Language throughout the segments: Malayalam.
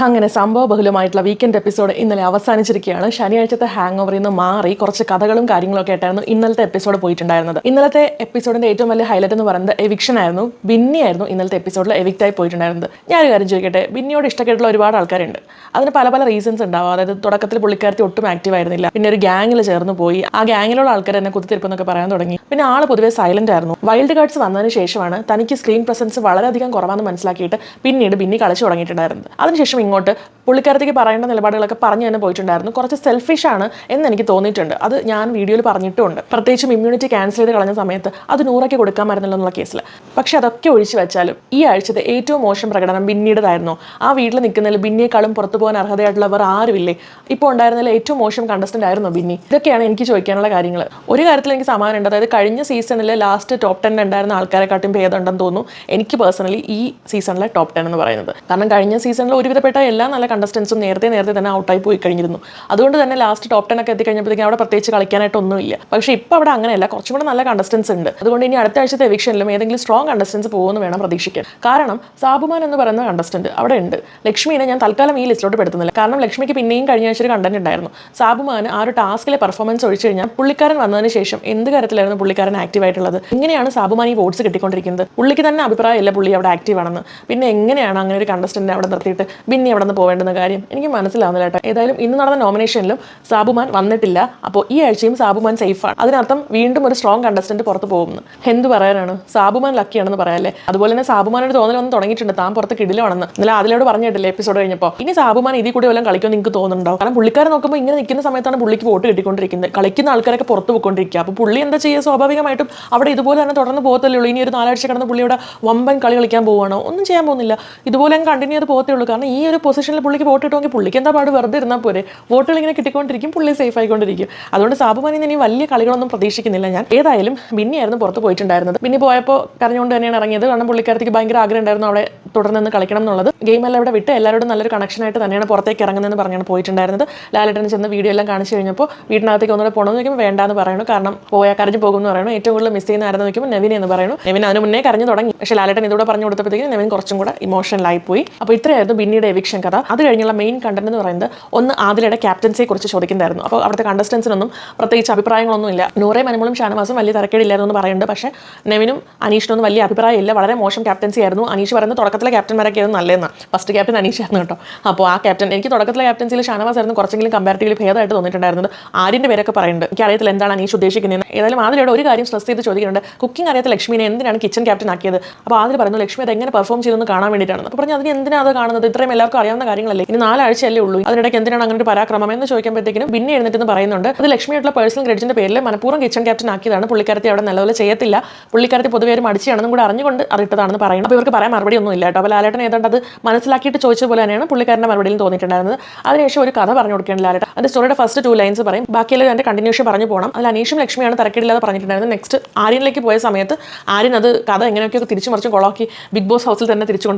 അങ്ങനെ സംഭവബഹുലമായിട്ടുള്ള വീക്കെൻഡ് എപ്പിസോഡ് ഇന്നലെ അവസാനിച്ചിരിക്കുകയാണ്. ശനിയാഴ്ചത്തെ ഹാങ് ഓവറിൽ നിന്ന് മാറി കുറച്ച് കഥകളും കാര്യങ്ങളൊക്കെ ആയിട്ടായിരുന്നു ഇന്നലത്തെ എപ്പിസോഡ് പോയിട്ടുണ്ടായിരുന്നത്. ഇന്നലത്തെ എപ്പിസോഡിന്റെ ഏറ്റവും വലിയ ഹൈലൈറ്റ് എന്ന് പറയുന്നത് എവിക്ഷൻ ആയിരുന്നു. ബിന്നി ആയിരുന്നു ഇന്നലത്തെ എപ്പിസോഡിൽ എവിക്റ്റ് ആയി പോയിട്ടുണ്ടായിരുന്നത്. ഞാനൊരു കാര്യം ചോദിക്കട്ടെ? ബിന്നിയോട് ഇഷ്ടപ്പെട്ടുള്ള ഒരുപാട് ആൾക്കാരുണ്ട്. അതിന് പല പല റീസൺസ് ഉണ്ടാവും. അതായത് തുടക്കത്തിൽ പുള്ളിക്കാരത്തി ഒട്ടും ആക്റ്റീവ് ആയിരുന്നില്ല. പിന്നെ ഒരു ഗ്യാങ്ങിൽ ചേർന്ന് പോയി. ആ ഗ്യാങ്ങിലുള്ള ആൾക്കാർ എന്നെ കുത്തിത്തിരിപ്പെന്നൊക്കെ പറയാൻ തുടങ്ങി. പിന്നെ ആൾ പൊതുവേ സൈലന്റ് ആയിരുന്നു. വൈൽഡ് കാർഡ്സ് വന്നതിന് ശേഷമാണ് തനിക്ക് സ്ക്രീൻ പ്രസൻസ് വളരെയധികം കുറവാണെന്ന് മനസ്സിലാക്കിയിട്ട് പിന്നീട് ബിന്നി കളിച്ചു തുടങ്ങിയിട്ടുണ്ടായിരുന്നത്. അതിനുശേഷം ഇങ്ങോട്ട് പുള്ളിക്കാരത്തേക്ക് പറയേണ്ട നിലപാടുകളൊക്കെ പറഞ്ഞു തന്നെ പോയിട്ടുണ്ടായിരുന്നു. കുറച്ച് സെൽഫിഷാണ് എന്ന് എനിക്ക് തോന്നിയിട്ടുണ്ട്. അത് ഞാൻ വീഡിയോയിൽ പറഞ്ഞിട്ടുണ്ട്. പ്രത്യേകിച്ചും ഇമ്മ്യൂണിറ്റി ക്യാൻസൽ ചെയ്ത് കളഞ്ഞ സമയത്ത് അത് നൂറയ്ക്ക് കൊടുക്കാമായിരുന്നല്ലോ എന്നുള്ള കേസിൽ പക്ഷെ അതൊക്കെ ഒഴിച്ചു വെച്ചാലും ഈ ആഴ്ചത്തെ ഏറ്റവും മോശം പ്രകടനം ബിന്നിയുടേതായിരുന്നു. ആ വീട്ടിൽ നിൽക്കുന്നതിൽ ബിന്നിയേക്കാളും പുറത്തു പോകാൻ അർഹതയായിട്ടുള്ളവർ ആരുമില്ലേ? ഇപ്പോൾ ഉണ്ടായിരുന്നതിൽ ഏറ്റവും മോശം കണ്ടസ്റ്റന്റ് ആയിരുന്നു ബിന്നി. ഇതൊക്കെയാണ് എനിക്ക് ചോദിക്കാനുള്ള കാര്യങ്ങൾ ഒരു കാര്യത്തിൽ എനിക്ക് സമാനമുണ്ട്. അതായത് കഴിഞ്ഞ സീസണിൽ ലാസ്റ്റ് ടോപ്പ് ടെൻ ഉണ്ടായിരുന്ന ആൾക്കാരെക്കാട്ടും ഭേദമുണ്ടെന്ന് തോന്നുന്നു എനിക്ക് പേഴ്സണലി ഈ സീസണിലെ ടോപ്പ് ടെൻ എന്ന് പറയുന്നത്. കാരണം കഴിഞ്ഞ സീസണിൽ ഒരുവിധപ്പെട്ട എല്ലാ നല്ല കണ്ടസ്റ്റൻസും നേരത്തെ നേരത്തെ തന്നെ ഔട്ടായി പോയി കഴിഞ്ഞിരുന്നു. അതുകൊണ്ട് തന്നെ ലാസ്റ്റ് ടോപ്പ് ടെൻ ഒക്കെ എത്തിക്കഴിഞ്ഞപ്പോഴത്തേക്കും അവിടെ പ്രത്യേകിച്ച് കളിക്കാനായിട്ട് ഒന്നുമില്ല. പക്ഷേ ഇപ്പോൾ അവിടെ അങ്ങനെയല്ല. കുറച്ചും കൂടെ നല്ല കണ്ടസ്റ്റൻസ് ഉണ്ട്. അതുകൊണ്ട് ഇനി അടുത്ത ആഴ്ചത്തെ എവിക്ഷനിലും ഏതെങ്കിലും സ്ട്രോങ് കണ്ടസ്റ്റൻസ് പോകുമെന്ന് വേണം പ്രതീക്ഷിക്കാൻ. കാരണം സാബുമാൻ എന്ന് പറയുന്ന കണ്ടസ്റ്റന്റ് അവിടെ ഉണ്ട്. ലക്ഷ്മിനെ ഞാൻ തൽക്കാലം ഈ ലിസ്റ്റിലോട്ട് പെടുത്തുന്നില്ല. കാരണം ലക്ഷ്മിക്ക് പിന്നെയും കഴിഞ്ഞ ആഴ്ച ഒരു കണ്ടന്റ് ഉണ്ടായിരുന്നു. സാബുമാൻ ആ ഒരു ടാസ്കിലെ പെർഫോമൻസ് ഒഴിച്ചു കഴിഞ്ഞാൽ പുള്ളിക്കാരൻ വന്നതിന് ശേഷം എന്ത് കാര്യത്തിലായിരുന്നു പുള്ളിക്കാരൻ ആക്റ്റീവ് ആയിട്ടുള്ളത്? എങ്ങനെയാണ് സാബുമാൻ ഈ വോട്ട്സ് കിട്ടിക്കൊണ്ടിരിക്കുന്നത്. പുള്ളിക്ക് തന്നെ അഭിപ്രായമില്ല പുള്ളി അവിടെ ആക്റ്റീവ് ആണെന്ന്. പിന്നെ എങ്ങനെയാണ് അങ്ങനെ ഒരു കണ്ടസ്റ്റന്റിനെ അവിടെ നിർത്തിയിട്ട് പിന്നെ അവിടെ നിന്ന് പോവേണ്ടുന്ന കാര്യം എനിക്ക് മനസ്സിലാവുന്നില്ല കേട്ടോ. ഏതായാലും ഇന്ന് നടന്ന നോമിനേഷനിലും സാബുമാൻ വന്നിട്ടില്ല. അപ്പോൾ ഈ ആഴ്ചയും സാബുമാൻ സേഫാണ് അതിനർത്ഥം വീണ്ടും ഒരു സ്ട്രോങ് കണ്ടസ്റ്റന്റ് പുറത്ത് പോകുന്നു. എന്ത് പറയാനാണ്? സാബുമാൻ ലക്കിയാണെന്ന് പറയാല്ലേ? അതുപോലെ തന്നെ സാബുമാനോട് തോന്നൽ ഒന്ന് തുടങ്ങിയിട്ടുണ്ട്. താൻ പുറത്ത് കിടിലാണെന്ന് ഇന്നലെ അതിലോട് പറഞ്ഞിട്ടില്ലേ എപ്പിസോഡ് കഴിഞ്ഞപ്പോൾ ഇനി സാബുമാൻ ഇതിൽ കൂടി വല്ലതും കളിക്കുമെന്ന് നിങ്ങൾക്ക് തോന്നുന്നുണ്ടോ? കാരണം പുള്ളിക്കാരെ നോക്കുമ്പോൾ ഇങ്ങനെ നിൽക്കുന്ന സമയത്താണ് പുള്ളിക്ക് വോട്ട് കിട്ടിക്കൊണ്ടിരിക്കുന്നത്. കളിക്കുന്ന ആൾക്കാരൊക്കെ പുറത്ത് പോയിക്കൊണ്ടിരിക്കുക. അപ്പോൾ പുള്ളി എന്താ ചെയ്യുക? സ്വാഭാവികമായിട്ടും അവിടെ ഇതുപോലെ തന്നെ തുടർന്ന് പോകത്തല്ലേ ഉള്ളൂ. ഇനി ഒരു നാലാഴ്ച കടന്ന് പുള്ളി വമ്പൻ കളി കളിക്കാൻ പോവുകയാണോ? ഒന്നും ചെയ്യാൻ പോകുന്നില്ല. ഇതുപോലെ അങ്ങ് കണ്ടിന്യൂ ചെയ്ത് പോകത്തേ ഉള്ളൂ. കാരണം ഈ ഒരു പൊസിഷനിൽ പുള്ളിക്ക് വോട്ട് കിട്ടുമെങ്കിൽ പുള്ളിക്ക് എന്താ പാട്? വെറുതെ ഇരുന്നാൽ പോരെ. വോട്ടുകൾ ഇങ്ങനെ കിട്ടിക്കൊണ്ടിരിക്കും പുള്ളി സേഫ് ആയിക്കൊണ്ടിരിക്കും. അതുകൊണ്ട് സാബുമാനിൽ ഇനി വലിയ കളികളൊന്നും പ്രതീക്ഷിക്കുന്നില്ല ഞാൻ. ഏതായാലും ബിന്നിയായിരുന്നു പുറത്ത് പോയിട്ടുണ്ടായിരുന്നത്. ബിന്നി പോയപ്പോൾ കരഞ്ഞുകൊണ്ട് തന്നെയാണ് ഇറങ്ങിയത്. കാരണം പുള്ളിക്കാരത്തേക്ക് ഭയങ്കര ആഗ്രഹം ഉണ്ടായിരുന്നു അവിടെ തുടർന്ന് കളിക്കണം എന്നുള്ളത്. ഗെയിം എല്ലാം ഇവിടെ വിട്ട് എല്ലാവരോടും നല്ലൊരു കണക്ഷനായിട്ട് തന്നെയാണ് പുറത്തേക്ക് ഇറങ്ങുന്നതെന്ന് പറഞ്ഞാണ് പോയിട്ടുണ്ടായിരുന്നത്. ലാലേട്ടന് ചെന്ന് വീഡിയോ എല്ലാം കാണിച്ചു കഴിഞ്ഞപ്പോൾ വീടിനകത്തേക്ക് ഒന്നുകൂടെ പോകണമെന്ന് വേണ്ട വേണ്ടാന്ന് പറയുന്നു. കാരണം പോയാൽ കരഞ്ഞു പോകും എന്ന് പറയുന്നു. ഏറ്റവും കൂടുതൽ മിസ് ചെയ്യുന്ന ആരെന്ന് നോക്കുമ്പോൾ നവീൻ എന്ന് പറയുന്നു. നവീൻ അതിന് മുന്നേ കരഞ്ഞു തുടങ്ങി. പക്ഷേ ലാലേട്ടൻ ഇതോടെ പറഞ്ഞു കൊടുത്തപ്പോഴത്തേക്കും നവീൻ കുറച്ചും കൂടെ ഇമോഷണലായി പോയി. അപ്പോൾ ഇത്രയായിരുന്നു ബിന്നിയുടെ എവിക്ഷൻ കഥ. അത് കഴിഞ്ഞുള്ള മെയിൻ കണ്ടന്റ് എന്ന് പറയുന്നത് ഒന്ന് ആദിലയുടെ ക്യാപ്റ്റൻസിയെ കുറിച്ച് ചോദിക്കുന്നതായിരുന്നു. അപ്പോൾ അവിടുത്തെ കണ്ടസ്റ്റൻസിനൊന്നും പ്രത്യേകിച്ച് അഭിപ്രായങ്ങളൊന്നും ഇല്ല നൂറേ മനമളും ഷാനവാസും വലിയ തിരക്കേടില്ലായിരുന്നു എന്ന് പറയുന്നുണ്ട്. പക്ഷേ നെവിനും അനീഷിനൊന്നും വലിയ അഭിപ്രായമില്ല. വളരെ മോശം ക്യാപ്റ്റൻസി ആയിരുന്നു അനീഷ് പറയുന്നത് തുടക്കത്തിലെ ക്യാപ്റ്റന്മാരൊക്കെ ആയിരുന്നു നല്ലതെന്ന്. ഫസ്റ്റ് ക്യാപ്റ്റൻ അനീഷ് ആയിരുന്നു കേട്ടോ. അപ്പോൾ ആ ക്യാപ്റ്റൻ എനിക്ക് തുടക്കത്തിലെ ക്യാപ്റ്റൻസിയിൽ ഷാനവാസ് ആയിരുന്നു കുറച്ചെങ്കിലും കമ്പാരിറ്റീവ്ലി ഭേദമായിട്ട് തോന്നിയിട്ടുണ്ടായിരുന്നത്. ആര്യന്റെ പേരൊക്കെ പറയുന്നുണ്ട്. എനിക്ക് അറിയത്തില്ല എന്താണ് അനീഷ് ഉദ്ദേശിക്കുന്നത് ഏതായാലും ആദിലയുടെ ഒരു കാര്യം സ്ട്രെസ് ചെയ്ത് ചോദിക്കുന്നുണ്ട്. കുക്കിംഗ് അറിയാത്ത ലക്ഷ്മിനെ എന്തിനാണ് കിച്ചൺ ക്യാപ്റ്റൻ ആക്കിയത്? അപ്പോൾ ആദ്യം പറഞ്ഞു ലക്ഷ്മി അത് എങ്ങനെ പെർഫോം ചെയ്തെന്ന് കാണാൻ വേണ്ടിയിട്ടാണ്. അപ്പോൾ പറഞ്ഞു അതിന് എന്തിനാണ് അത് കാണുന്നത്? ഇത്രയും എല്ലാവർക്കും അറിയാവുന്ന കാര്യങ്ങളല്ലേ ഇനി നാലാഴ്ചയല്ലേ ഉള്ളൂ. അതിനിടയ്ക്ക് എന്തിനാണ് അങ്ങനെ ഒരു പരാക്രമം എന്ന് ചോദിക്കുമ്പോഴത്തേക്കും പിന്നെ എഴുന്നേറ്റ് പറയുന്നുണ്ട് അത് ലക്ഷ്മിയായിട്ടുള്ള പേഴ്സണൽ ക്രെഡിറ്റിന്റെ പേരിൽ മനഃപൂർവം കിച്ചൺ ക്യാപ്റ്റൻ ആക്കിയതാണ്. പുള്ളിക്കാരത്തി അവിടെ നല്ലപോലെ ചെയ്യത്തില്ല. പുള്ളിക്കാരത്തി പൊതുവെ ഒരു മടിച്ചാണെന്നും കൂടെ അറിഞ്ഞുകൊണ്ട് അറിയിട്ടതാണെന്ന് പറയുന്നത് അപ്പോൾ ഇവർക്ക് പറയാൻ മറുപടി ഒന്നും ഇല്ല കേട്ടോ. അപ്പോൾ ലാലേട്ടൻ ഏതാണ്ട് അത് മനസ്സിലാക്കിയിട്ട് ചോദിച്ചത് പോലെ തന്നെയാണ് പുള്ളിക്കാരന്റെ മറുപടിയിൽ തോന്നിയിട്ടുണ്ടായിരുന്നത്. അതിനുശേഷം ഒരു കഥ പറഞ്ഞു കൊടുക്കുകയാണ് ലാലേട്ടൻ. അതിന്റെ സ്റ്റോറിയുടെ ഫസ്റ്റ് ടു ലൈൻസ് പറയും ബാക്കിയെല്ലാം അതിന്റെ കണ്ടിന്യൂഷൻ പറഞ്ഞു പോകണം അതിൽ അനീഷും ലക്ഷ്മിയാണ് തിരക്കിടില്ലാതെ പറഞ്ഞിട്ടുണ്ടായിരുന്നത്. നെക്സ്റ്റ് ആര്യനിലേക്ക് പോയ സമയത്ത് ആര്യൻ അത് കഥ എങ്ങനെയൊക്കെ തിരിച്ചു മറിച്ച് കൊളാക്കി ബിഗ് ബോസ് ഹൗസിൽ തന്നെ തിരിച്ചു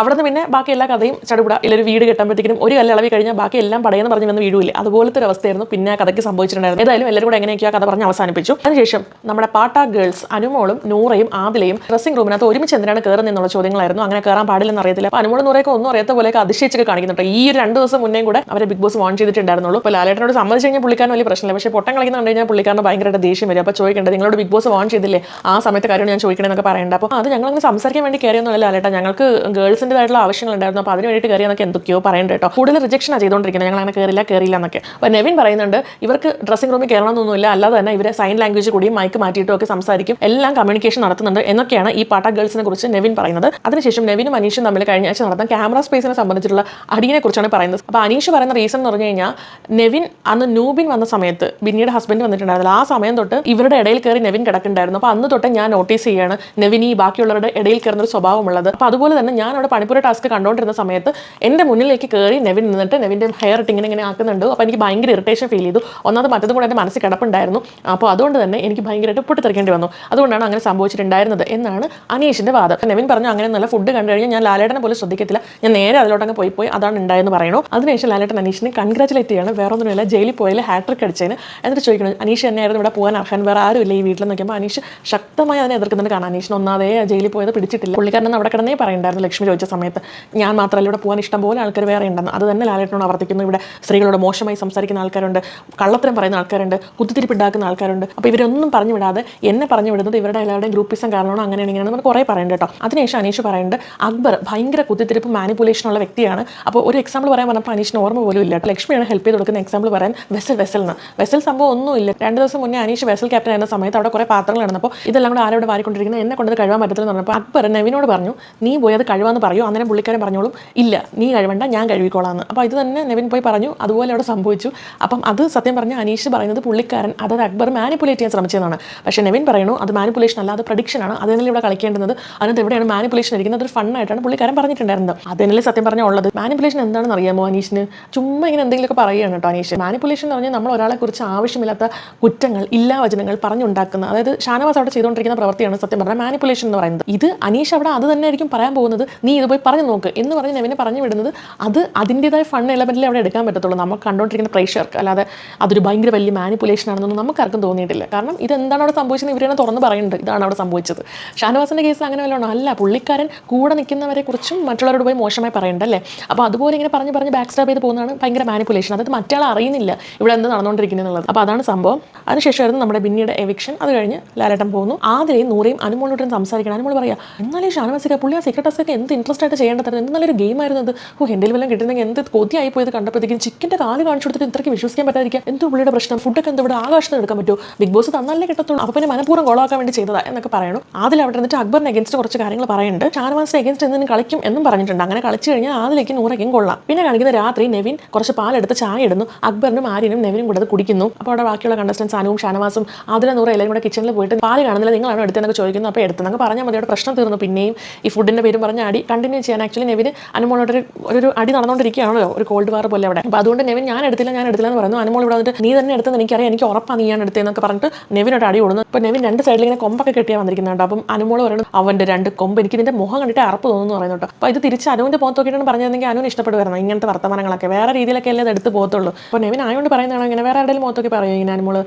അവിടെ നിന്ന് പിന്നെ ബാക്കി എല്ലാ കഥയും ചടുപുട. ഇല്ലൊരു വീട് കെട്ടുമ്പോഴത്തേക്കും ഒരു കല്ലളവി കഴിഞ്ഞാൽ ബാക്കി എല്ലാം പടയെന്ന് പറഞ്ഞ് വന്ന് വീടുമില്ല അതുപോലത്തെ ഒരു അവസ്ഥയായിരുന്നു പിന്നെ ആ കഥയ്ക്ക് സംഭവിച്ചിട്ടുണ്ടായിരുന്നു ഏതായാലും എല്ലാവരും കൂടെ എങ്ങനെയൊക്കെയോ കഥ പറഞ്ഞ് അവസാനിപ്പിച്ചു. അതിനുശേഷം നമ്മുടെ പാട്ട ഗേൾസ് അനുമോളും നൂറയും ആദിലയും ഡ്രസ്സിംഗ് റൂമിനകത്ത് ഒരുമിച്ച് എന്തിനാണ് കയറുന്നത് എന്നുള്ള ചോദ്യങ്ങളായിരുന്നു. അങ്ങനെ കയറാൻ പാടില്ലെന്ന് അറിയത്തില്ല. അപ്പോൾ അനുമോളും നൂറയൊക്കെ ഒന്നും അറിയാത്ത പോലെയൊക്കെ അതിശയിച്ചൊക്കെ കാണിക്കുന്നുണ്ട്. ഈ ഒരു രണ്ട് ദിവസം മുന്നേ കൂടെ അവരെ ബിഗ് ബോസ് വാൺ ചെയ്തിട്ടുണ്ടായിരുന്നുള്ളൂ. അപ്പോൾ ലാലേട്ടനോട് സംബന്ധിച്ച് കഴിഞ്ഞാൽ പുള്ളിക്കാരൻ വലിയ പ്രശ്നമില്ല. പക്ഷേ പൊട്ടം കളിക്കുന്ന കണ്ടു കഴിഞ്ഞാൽ പുള്ളിക്കാരന് ഭയങ്കരമായിട്ട് ദേഷ്യം വരും. അപ്പോൾ ചോദിക്കേണ്ടത് നിങ്ങളോട് ബിഗ് ബോസ് വാൺ ചെയ്തില്ലേ? ആ സമയത്ത് കാര്യമാണ് ഞാൻ ചോദിക്കണമെന്നൊക്കെ പറയേണ്ട. അപ്പോൾ അത് ഞങ്ങൾ അങ്ങനെ സംസാരിക്കാൻ വേണ്ടി കയറിയൊന്നുമല്ല ലാലേട്ട. ഞങ്ങൾക്ക് ഗേൾസിന്റെതായിട്ടുള്ള ആവശ്യങ്ങളുണ്ടായിരുന്നു. അപ്പോൾ അതിന് വേണ്ടിയിട്ട് കയറിയെന്നൊക്കെ എന്തൊക്കെയോ പറയുന്നുണ്ട് കേട്ടോ. കൂടുതൽ റിജക്ഷനാണ് ചെയ്തുകൊണ്ടിരിക്കുന്നത്. ഞങ്ങൾ അങ്ങനെ കയറില്ല കയറില്ല എന്നൊക്കെ. അപ്പോൾ നെവിൻ പറയുന്നുണ്ട് ഇവർക്ക് ഡ്രസ്സിംഗ് റൂമിൽ കയറണമെന്നൊന്നുമില്ല അല്ലാതെ തന്നെ ഇവരെ സൈൻ ലാംഗ്വേജ് കൂടി മൈക്ക് മാറ്റിയിട്ടും ഒക്കെ സംസാരിക്കും. എല്ലാം കമ്മ്യൂണിക്കേഷൻ നടത്തുന്നുണ്ട് എന്നൊക്കെയാണ് ഈ പാട്ട ഗേൾസിനെ കുറിച്ച് നെവിൻ പറയുന്നത്. അതിനുശേഷം നെവിനും അനീഷും തമ്മിൽ കഴിഞ്ഞ ആഴ്ച നടന്ന ക്യാമറ സ്പേസിനെ സംബന്ധിച്ചിട്ടുള്ള അടിയെ കുറിച്ചാണ് പറയുന്നത്. അപ്പോൾ അനീഷ് പറയുന്ന റീസൺ എന്ന് പറഞ്ഞു കഴിഞ്ഞാൽ നെവിൻ അന്ന് നൂബിൻ വന്ന സമയത്ത് ബിന്നിയുടെ ഹസ്ബൻഡ് വന്നിട്ടുണ്ടായിരുന്നു ആ സമയം തൊട്ട് ഇവരുടെ ഇടയിൽ കയറി നെവിൻ കിടക്കുന്നുണ്ടായിരുന്നു. അപ്പോൾ അന്ന് തൊട്ട് ഞാൻ നോട്ടീസ് ചെയ്യാണ് നെവിൻ ഈ ബാക്കിയുള്ളവരുടെ ഇടയിൽ കയറുന്ന ഒരു സ്വഭാവമുള്ളത്. അപ്പോൾ അതുപോലെ തന്നെ ഞാൻ അവിടെ പണിപ്പുര ടാസ്ക് കണ്ടുകൊണ്ടിരുന്ന സമയത്ത് എന്റെ മുന്നിലേക്ക് കയറി നെവിൻ നിന്നിട്ട് നെവിന്റെ ഹെയർ ഇട്ട് ഇങ്ങനെ ഇങ്ങനെ ആക്കുന്നുണ്ട്. അപ്പോൾ എനിക്ക് ഭയങ്കര ഇറിറ്റേഷൻ ഫീൽ ചെയ്തു. ഒന്നാമത് മറ്റതും കൂടെ എന്റെ മനസ്സിൽ കിടപ്പുണ്ടായിരുന്നു. അപ്പോൾ അതുകൊണ്ട് തന്നെ എനിക്ക് ഭയങ്കരമായിട്ട് പൊട്ടിത്തെറിക്കേണ്ടി വന്നു. അതുകൊണ്ടാണ് അങ്ങനെ സംഭവിച്ചിട്ടുണ്ടായിരുന്നത് എന്നാണ് അനീഷിന്റെ വാദം. നെവിൻ പറഞ്ഞു അങ്ങനെ നല്ല ഫുഡ് കണ്ടു കഴിഞ്ഞാൽ ഞാൻ ലാലേട്ടനെ പോലും ശ്രദ്ധിക്കത്തില്ല. ഞാൻ നേരെ അതിലോട്ടങ്ങ് പോയി പോയി അതാണ് ഉണ്ടായെന്ന് പറയണു. അതിനുശേഷം ലാലേട്ടൻ അനീഷിനെ കൺഗ്രാറ്റുലേറ്റ് ചെയ്യണം. വേറെ ഒന്നുമില്ല ജയിലിൽ പോയാൽ ഹാട്രിക് അടിച്ചതിന് എന്നിട്ട് ചോദിക്കണം അനീഷ് തന്നെയായിരുന്നു ഇവിടെ പോകാൻ അർഹൻ? വേറെ ആരുമില്ല ഈ വീട്ടിൽ? നോക്കിയപ്പോൾ അനീഷ് ശക്തമായി അതിനെ എതിർക്കുന്നുണ്ട് കാണാൻ. അനീഷിന് ഒന്നാതെ ജയിലിൽ പോയത് പിടിച്ചിട്ടില്ല. പുള്ളിക്കാരൻ അവിടെ കിടന്നേ പറയുണ്ടായിരുന്നു ലക്ഷ്മി ചോദിച്ച സമയത്ത്. ഞാൻ മാത്രമല്ല ഇവിടെ പോകാൻ ഇഷ്ടം പോലെ ആൾക്കാർ വേറെ ഉണ്ടെന്ന്. അത് തന്നെ ലാലേട്ടനോട് ആവർത്തിക്കുന്നു. ഇവിടെ സ്ത്രീകളോട് മോശമായി സംസാരിക്കുന്ന ആൾക്കാരുണ്ട്. കള്ളത്തരം പറയുന്ന ആൾക്കാരുണ്ട്. കുത്തിത്തിരിപ്പിണ്ടാക്കുന്ന ആൾക്കാരുണ്ട്. അപ്പോൾ ഇവരൊന്നും പറഞ്ഞു വിടാതെ എന്നെ പറഞ്ഞു വിടുന്നത് ഇവരുടെ എല്ലാവരുടെയും ഗ്രൂപ്പിസം കാരണമാണ് അങ്ങനെയാണ് ഇങ്ങനെയാണ് നമ്മൾ കുറേ പറയുന്നുണ്ട് കേട്ടോ. അതിനുശേഷം അനീഷ് പറയുന്നുണ്ട് അക്ബർ ഭയങ്കര കുത്തിത്തിരിപ്പ് മാനിപ്പുലേഷൻ ഉള്ള വ്യക്തിയാണ്. അപ്പോൾ ഒരു എക്സാമ്പിൾ പറയാൻ പറഞ്ഞപ്പോൾ അനീഷിന് ഓർമ്മ പോലും ഇല്ല. ലക്ഷ്മിയാണ് ഹെൽപ്പ് ചെയ്ത് കൊടുക്കുന്ന എക്സാമ്പിൾ പറയാൻ വെസൽ എന്ന്. വെസൽ സംഭവം ഒന്നുമില്ല രണ്ട് ദിവസം മുന്നേ അനീഷ് വെസൽ ക്യാപ്റ്റൻ ആയിരുന്ന സമയത്ത് അവിടെ കുറേ പാത്രങ്ങൾ നടന്നപ്പോൾ ഇതെല്ലാം കൂടെ ആരോട് വാരിക്കൊണ്ടിരിക്കുന്നത്? എന്നെ കൊണ്ടത് കഴുകാൻ പറ്റത്തില്ലെന്ന് പറഞ്ഞപ്പോൾ അക്ബർ നെവിനോട് പറഞ്ഞു നീ പോയി അത് പറയൂ? അങ്ങനെ പുള്ളിക്കാരൻ പറഞ്ഞോളും ഇല്ല നീ കഴിവണ്ട ഞാൻ കഴുകിക്കോളാന്ന്. അപ്പോൾ ഇത് തന്നെ നെവിൻ പോയി പറഞ്ഞു അതുപോലെ അവിടെ സംഭവിച്ചു. അപ്പം അത് സത്യം പറഞ്ഞ അനീഷ് പറയുന്നത് പുള്ളിക്കാരൻ അതായത് അക്ബർ മാനിപ്പുലേറ്റ് ചെയ്യാൻ ശ്രമിച്ചതാണ് പക്ഷേ നെവിൻ പറയുന്നു അത് മാനിപ്പുലേഷൻ അല്ല അത് പ്രഡിക്ഷൻ ആണ്. അതിനല്ലേ ഇവിടെ കളിക്കേണ്ടത് അതിനകത്ത് എവിടെയാണ് മാനിപ്പുലേഷൻ ഇരിക്കുന്നത്? അതൊരു ഫണ്ണായിട്ടാണ് പുള്ളിക്കാരൻ പറഞ്ഞിട്ടുണ്ടായിരുന്നത്. അതിനല്ലേ സത്യം പറഞ്ഞാൽ ഉള്ളത്? മാനിപ്പുലേഷൻ എന്താണെന്ന് അറിയാമോ അനീഷിന്? ചുമ്മാ ഇങ്ങനെ എന്തെങ്കിലുമൊക്കെ പറയുകയാണ് കേട്ടോ അനീഷ്. മാനിപ്പുലേഷൻ എന്ന് പറഞ്ഞാൽ നമ്മൾ ഒരാളെ കുറിച്ച് ആവശ്യമില്ലാത്ത കുറ്റങ്ങൾ ഇല്ലാ വചനങ്ങൾ പറഞ്ഞുണ്ടാക്കുന്ന അതായത് ഷാനവാസ് അവിടെ ചെയ്തുകൊണ്ടിരിക്കുന്ന പ്രവൃത്തിയാണ് സത്യം പറഞ്ഞാൽ മാനിപ്പുലേഷൻ എന്ന് പറയുന്നത്. ഇത് അനീഷ് അവിടെ അത് തന്നെ ആയിരിക്കും പറയാൻ പോകുന്നത്. നീ ഇത് പോയി പറഞ്ഞു നോക്ക് എന്ന് പറഞ്ഞ് നെവിനെ പറഞ്ഞു വിടുന്നത് അത് അതിന്റേതായ ഫൺ എലമെന്റിൽ അവിടെ എടുക്കാൻ പറ്റത്തുള്ളൂ. നമ്മൾ കണ്ടുകൊണ്ടിരിക്കുന്ന പ്രേക്ഷകർക്ക്. അല്ലാതെ അതൊരു ഭയങ്കര വലിയ മാനിപ്പുലേഷൻ ആണെന്നൊന്നും നമുക്കാർക്കും തോന്നിയിട്ടില്ല. കാരണം ഇത് എന്താണ് അവിടെ സംഭവിച്ചത് ഇവരാണ് തുറന്ന് പറയുന്നുണ്ട്. ഇതാണ് അവിടെ സംഭവിച്ചത്. ഷാനവാസിന്റെ കേസ് അങ്ങനെ വല്ലതും അല്ല പുള്ളിക്കാരൻ കൂടെ നിൽക്കുന്നവരെ കുറിച്ചും മറ്റുള്ളവരോട് പോയി മോശമായി പറയേണ്ട അല്ലേ? അപ്പോൾ അതുപോലെ ഇങ്ങനെ പറഞ്ഞ് പറഞ്ഞ് ബാക്ക് സ്റ്റാപ്പ് ചെയ്ത് പോകുന്നതാണ് ഭയങ്കര മാനിപ്പുലേഷൻ അതായത് മറ്റാൾ അറിയുന്നില്ല ഇവിടെ എന്ത് നടന്നുകൊണ്ടിരിക്കുന്നത് എന്നുള്ളത്. അപ്പോൾ അതാണ് സംഭവം. അതിനുശേഷമായിരുന്നു നമ്മുടെ ബിന്നിയുടെ എവിക്ഷൻ അത് കഴിഞ്ഞ് ലാലേട്ടൻ പോകുന്നു. ആദ്യം നൂറേയും അനുമോളോട്ടും സംസാരിക്കണം. അനുമോൾ പറയാം എന്നാലേ ഷാനവാസിക്ക പുള്ളി ആ സീക്രട്ട് എന്ത് ഇൻട്രസ്റ്റ് ആയിട്ട് ചെയ്യേണ്ടതായിരുന്നു? എന്ത് നല്ലൊരു ഗെയിം ആയിരുന്നു അത്? ഓ എന്തെങ്കിലും വല്ലതും കിട്ടുന്നെങ്കിൽ എന്ത് കൊതിയായി പോയത് കണ്ടപ്പോഴത്തേക്കും ചിക്കന്റെ കാൽ കാണിച്ചു കൊടുത്തിട്ട് ഇത്രയ്ക്ക് വിശ്വസിക്കാൻ പറ്റാതിരിക്കുക എന്തോ പുള്ളിയുടെ പ്രശ്നം? ഫുഡൊക്കെ എന്താ ഇവിടെ ആകാശത്ത് എടുക്കാൻ പറ്റുമോ? ബിഗ് ബോസ് തന്നാലേ കിട്ടത്തുള്ളൂ. അപ്പോൾ പിന്നെ മനഃപൂർവം ഗോളാക്കാൻ വേണ്ടി ചെയ്തതാണ് എന്നൊക്കെ പറയണം. അതിൽ അവിടെ നിന്നിട്ട് അക്ബറിന് അഗൻസ്റ്റ് കുറച്ച് കാര്യങ്ങൾ പറയുന്നുണ്ട്. ഷാനവാസിന് അഗൻസ്റ്റ് എന്തിനും കളിക്കും എന്നും പറഞ്ഞിട്ടുണ്ട്. അങ്ങനെ കളിച്ചു കഴിഞ്ഞാൽ അതിലേക്ക് നൂറയ്ക്കും കൊള്ളാം. പിന്നെ കാണിക്കുന്ന രാത്രി നെവിൻ കുറച്ച് പാലെടുത്ത് ചായ ഇടുന്നു. അക്ബറിനും ആര്യനും നെവിനും കൂടെ അത് കുടിക്കുന്നു. അപ്പോൾ അവിടെ ബാക്കിയുള്ള കണ്ടസ്റ്റൻസ് അനുവും ഷാനവാസും അതിലെ നൂറ് എല്ലാവരും കൂടെ കിച്ചണിൽ പോയിട്ട് പാൽ കാണുന്നില്ല നിങ്ങളാണ് എടുത്തതെന്നൊക്കെ ചോദിക്കുന്നു. അപ്പോൾ എടുത്തെന്നൊക്കെ പറഞ്ഞാൽ മതി അവിടെ പ്രശ്നം തീർന്നു. പിന്നെയും ഈ ഫുഡിന്റെ പേരും പറഞ്ഞ അടി കണ്ടിന്യൂ ചെയ്യാൻ ആക്ച്വലി നെവിന് അനുമോളോട് ഒരു ഒരു അടി നടന്നുകൊണ്ടിരിക്കുകയാണല്ലോ ഒരു കോൾഡ് വാർ പോലെ അവിടെ. അപ്പോൾ അതുകൊണ്ട് നെവിൻ ഞാൻ എടുത്തില്ല ഞാൻ എടുത്തില്ല എന്ന് പറയുന്നു. അനുമോൾ ഇവിടെ വന്നിട്ട് നീ തന്നെ എടുത്തെന്ന് എനിക്കറിയാം എനിക്ക് ഉറപ്പാണ് നീ ഞാൻ എടുത്തതെന്നൊക്കെ പറഞ്ഞിട്ട് നെവിനോട് അടി കൊടുന്നു അപ്പോൾ നെവിൻ രണ്ട് സൈഡിൽ ഇങ്ങനെ കൊമ്പൊക്കെ കെട്ടിയാൽ വന്നിരിക്കുന്നുണ്ട്. അപ്പം അനുമോൾ പറയുന്നത് അവന്റെ രണ്ട് കൊമ്പ് എനിക്ക് നിന്റെ മുഖം കണ്ടിട്ട് അറപ്പ് തോന്നുന്നു പറയുന്നുണ്ട് അപ്പോൾ ഇത് തിരിച്ച് അനുവിന്റെ മുഖത്ത് നോക്കിയിട്ടാണ് പറഞ്ഞതെങ്കിൽ അനുവിന് ഇഷ്ടപ്പെടുമായിരുന്നു ഇങ്ങനത്തെ വർത്തമാനങ്ങളൊക്കെ. വേറെ രീതിയിലൊക്കെ അല്ലേ എടുത്ത് പോകത്തുള്ളൂ. അപ്പോൾ നെവിൻ ആയതുകൊണ്ട് പറയുന്നതാണോ ഇങ്ങനെ വേറെ ആരുടെയും മുഖത്തൊക്കെ പറയും ഇങ്ങനെ അനുമോൾ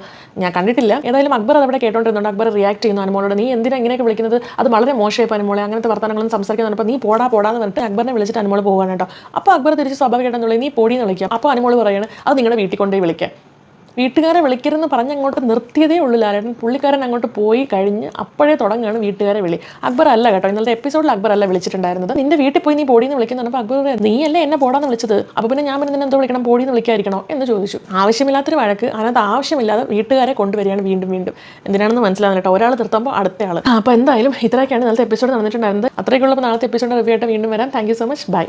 ഞാൻ കണ്ടിട്ടില്ല. ഏതായാലും അക്ബർ അവിടെ കേട്ടോണ്ടിരുന്നുണ്ട്. അക്ബർ റിയാക്ട് ചെയ്യുന്നു അനുമോളോട് നീ എന്തിനാ ഇങ്ങനെയൊക്കെ വിളിക്കുന്നത്? അത് വളരെ മോശമായി അനുമോളെ അങ്ങനത്തെ വർത്തമാനങ്ങളും സംസാരിക്കുന്നുണ്ട് അപ്പോൾ നീ പോടാ പോടാന്ന് പറഞ്ഞിട്ട് അക്ബറിനെ വിളിച്ചിട്ട് അനുമോൾ പോകാൻ അപ്പോൾ അക്ബർ തിരിച്ച് സ്വാഭാവികമായിട്ടുള്ള നീ പൊടി വിളിക്കാം അപ്പോൾ അനുമോൾ പറയാണ് അത് നിങ്ങളുടെ വീട്ടിൽ കൊണ്ടുപോയി വിളിക്കാം. വീട്ടുകാരെ വിളിക്കരുതെന്ന് പറഞ്ഞ് അങ്ങോട്ട് നിർത്തിയതേ ഉള്ളൂ ലാലേട്ടൻ. പുള്ളിക്കാരൻ അങ്ങോട്ട് പോയി കഴിഞ്ഞ് അപ്പോഴേ തുടങ്ങുകയാണ് വീട്ടുകാരെ വിളി. അക്ബർ അല്ല കേട്ടോ ഇന്നലത്തെ എപ്പിസോഡിൽ അക്ബർ അല്ല വിളിച്ചിട്ടുണ്ടായിരുന്നത്. നിന്റെ വീട്ടിൽ പോയി നീ പോടിയെന്ന് വിളിക്കുന്നു അപ്പോൾ അക്ബർ പറയാം, നീ അല്ലേ എന്നെ പോടാന്ന് വിളിച്ചത്? അപ്പോൾ പിന്നെ ഞാൻ പിന്നെ എന്തോ വിളിക്കണം? പോടിയെന്ന് വിളിക്കാതിരിക്കണോ എന്ന് ചോദിച്ചു. ആവശ്യമില്ലാത്തൊരു വഴക്ക് അതിനകത്ത് ആവശ്യമില്ലാതെ വീട്ടുകാരെ കൊണ്ടുവരികയാണ് വീണ്ടും വീണ്ടും. എന്തിനാണെന്ന് മനസ്സിലാവുന്ന കേട്ടോ ഒരാൾ നിർത്തുമ്പോൾ അടുത്ത ആൾ അപ്പോൾ എന്തായാലും ഇത്രയൊക്കെയാണ് ഇന്നലത്തെ എപ്പിസോഡ് നടന്നിട്ടുണ്ടായിരുന്നത്. അത്രയ്ക്കുള്ളപ്പോൾ നാളത്തെ എപ്പിസോഡ് റിവ്യൂ ആയിട്ട് വീണ്ടും വരാം. Thank so much bye